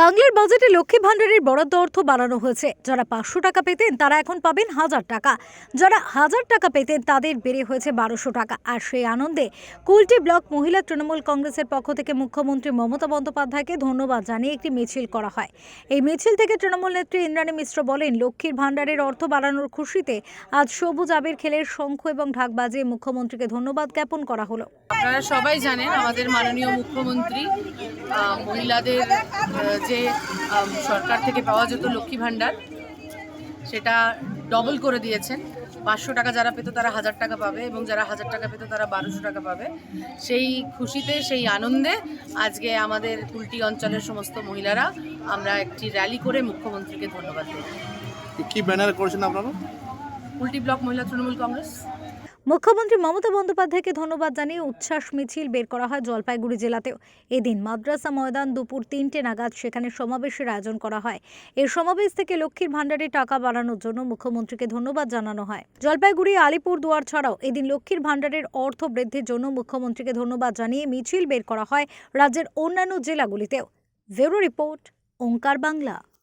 বাংলার বাজেটে লক্ষ্মী ভাণ্ডারের বরাদ্দ অর্থ বাড়ানো হয়েছে। যারা পাঁচশো টাকা পেতেন, তারা এখন পাবেন হাজার টাকা। যারা হাজার টাকা পেতেন, তাদের বেড়ে হয়েছে বারোশো টাকা। আর সেই আনন্দে কুলটি ব্লক মহিলা তৃণমূল কংগ্রেসের পক্ষ থেকে মুখ্যমন্ত্রী মমতা বন্দ্যোপাধ্যায়কে ধন্যবাদ জানিয়ে একটি মিছিল করা হয়। এই মিছিল থেকে তৃণমূল নেত্রী ইন্দ্রাণী মিশ্র বলেন, লক্ষ্মীর ভাণ্ডারের অর্থ বাড়ানোর খুশিতে আজ সবুজ আবির খেলের শঙ্খ এবং ঢাক বাজিয়ে মুখ্যমন্ত্রীকে ধন্যবাদ জ্ঞাপন করা হলো। আপনারা সবাই জানেন, আমাদের মাননীয় মুখ্যমন্ত্রী মহিলাদের যে সরকার থেকে পাওয়া যেত লক্ষ্মী ভাণ্ডার সেটা ডবল করে দিয়েছেন। পাঁচশো টাকা যারা পেত তারা হাজার টাকা পাবে এবং যারা হাজার টাকা পেত তারা বারোশো টাকা পাবে। সেই খুশিতে সেই আনন্দে আজকে আমাদের কুলটি অঞ্চলের সমস্ত মহিলারা আমরা একটি র্যালি করে মুখ্যমন্ত্রীকে ধন্যবাদ দেব কি ব্যানার করেছেন আপনারা? কুলটি ব্লক মহিলা তৃণমূল কংগ্রেস। মুখ্যমন্ত্রী মমতা বন্দ্যোপাধ্যায়কে ধন্যবাদ জানিয়ে উচ্ছ্বাস মিছিল বের করা হয় জলপাইগুড়ি জেলাতেও। এদিন মাদ্রাসা ময়দান দুপুর তিনটে নাগাদ সেখানে সমাবেশের আয়োজন করা হয়। এই সমাবেশ থেকে লক্ষ্মীর ভাণ্ডারে টাকা বাড়ানোর জন্য মুখ্যমন্ত্রীকে ধন্যবাদ জানানো হয়। জলপাইগুড়ি, আলিপুর দুয়ার ছাড়াও এদিন লক্ষ্মীর ভাণ্ডারের অর্থ বৃদ্ধির জন্য মুখ্যমন্ত্রীকে ধন্যবাদ জানিয়ে মিছিল বের করা হয় রাজ্যের অন্যান্য জেলাগুলিতেও। Bureau report, Onkar Bangla.